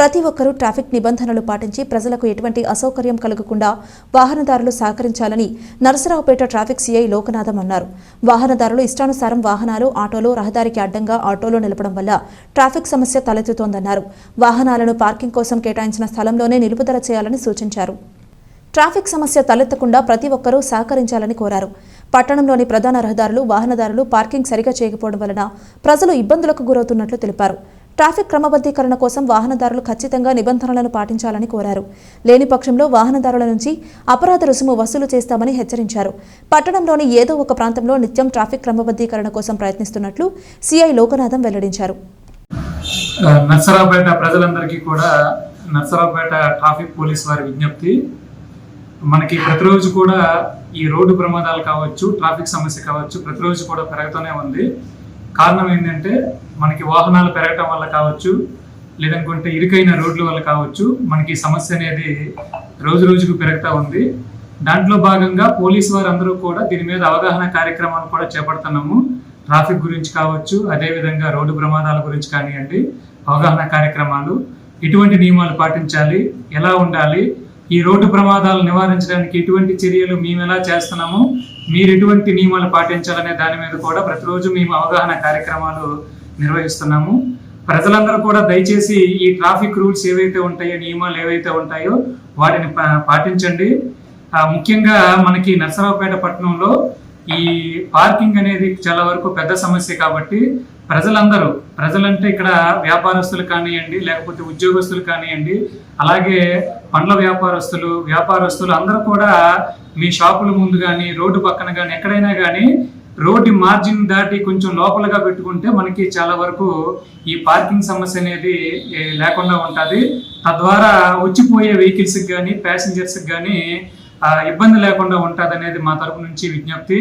ప్రతి ఒక్కరూ ట్రాఫిక్ నిబంధనలు పాటించి ప్రజలకు ఎటువంటి అసౌకర్యం కలగకుండా వాహనదారులు సహకరించాలని నరసరావుపేట ట్రాఫిక్ సీఐ లోకనాథం అన్నారు. వాహనదారులు ఇష్టానుసారం వాహనాలు ఆటోలు రహదారికి అడ్డంగా ఆటోలు నిలపడం వల్ల ట్రాఫిక్ సమస్య తలెత్తుతోందన్నారు. వాహనాలను పార్కింగ్ కోసం కేటాయించిన స్థలంలోనే నిలుపుదల చేయాలని సూచించారు. ట్రాఫిక్ సమస్య తలెత్తకుండా ప్రతి ఒక్కరూ సహకరించాలని కోరారు. పట్టణంలోని ప్రధాన రహదారులు వాహనదారులు పార్కింగ్ సరిగా చేయకపోవడం వలన ప్రజలు ఇబ్బందులకు గురవుతున్నట్లు తెలిపారు. ట్రాఫిక్ క్రమబద్ధీకరణ కోసం వాహనదారులు ఖచ్చితంగా నిబంధనలను పాటించాలని కోరారు. లేని పక్షంలో వాహనదారుల నుంచి అపరాధ రుసుము వసూలు చేస్తామని హెచ్చరించారు. పట్టణంలోని ఏదో ఒక ప్రాంతంలో నిత్యం ట్రాఫిక్ క్రమబద్ధీకరణ కోసం ప్రయత్నిస్తున్నట్లు సిఐ లోకనాథం వెల్లడించారు. నర్సరావుపేట ప్రజలందరికీ కూడా నర్సరావుపేట ట్రాఫిక్ పోలీస్ వారి విజ్ఞప్తి. మనకి ప్రతిరోజు కూడా ఈ రోడ్డు ప్రమాదాలు కావచ్చు ట్రాఫిక్ సమస్య కావచ్చు ప్రతిరోజు కూడా పెరుగుతూనే ఉంది. కారణం ఏంటంటే మనకి వాహనాలు పెరగటం వల్ల కావచ్చు లేదనుకుంటే ఇరుకైన రోడ్ల వల్ల కావచ్చు మనకి సమస్య అనేది రోజు రోజుకు పెరుగుతూ ఉంది. దాంట్లో భాగంగా పోలీస్ వారందరూ కూడా దీని మీద అవగాహన కార్యక్రమాలు కూడా చేపడుతున్నాము. ట్రాఫిక్ గురించి కావచ్చు అదేవిధంగా రోడ్డు ప్రమాదాల గురించి కానివ్వండి అవగాహన కార్యక్రమాలు ఎటువంటి నియమాలు పాటించాలి ఎలా ఉండాలి ఈ రోడ్డు ప్రమాదాలు నివారించడానికి ఎటువంటి చర్యలు మేము ఎలా చేస్తున్నాము మీరు ఎటువంటి నియమాలు పాటించాలనే దాని మీద కూడా ప్రతిరోజు మేము అవగాహన కార్యక్రమాలు నిర్వహిస్తున్నాము. ప్రజలందరూ కూడా దయచేసి ఈ ట్రాఫిక్ రూల్స్ ఏవైతే ఉంటాయో నియమాలు ఏవైతే ఉంటాయో వాటిని పా- పాటించండి. ముఖ్యంగా మనకి నర్సరావుపేట పట్టణంలో ఈ పార్కింగ్ అనేది చాలా వరకు పెద్ద సమస్య కాబట్టి ప్రజలందరూ ప్రజలంటే ఇక్కడ వ్యాపారస్తులు కానివ్వండి లేకపోతే ఉద్యోగస్తులు కానివ్వండి అలాగే పండ్ల వ్యాపారస్తులు వ్యాపారస్తులు అందరూ కూడా మీ షాపుల ముందు కానీ రోడ్డు పక్కన కానీ ఎక్కడైనా కానీ రోడ్డు మార్జిన్ దాటి కొంచెం లోపలగా పెట్టుకుంటే మనకి చాలా వరకు ఈ పార్కింగ్ సమస్య అనేది లేకుండా ఉంటుంది. తద్వారా వచ్చిపోయే వెహికల్స్కి కానీ ప్యాసింజర్స్కి కానీ ఇబ్బంది లేకుండా ఉంటుంది అనేది మా తరపు నుంచి విజ్ఞప్తి.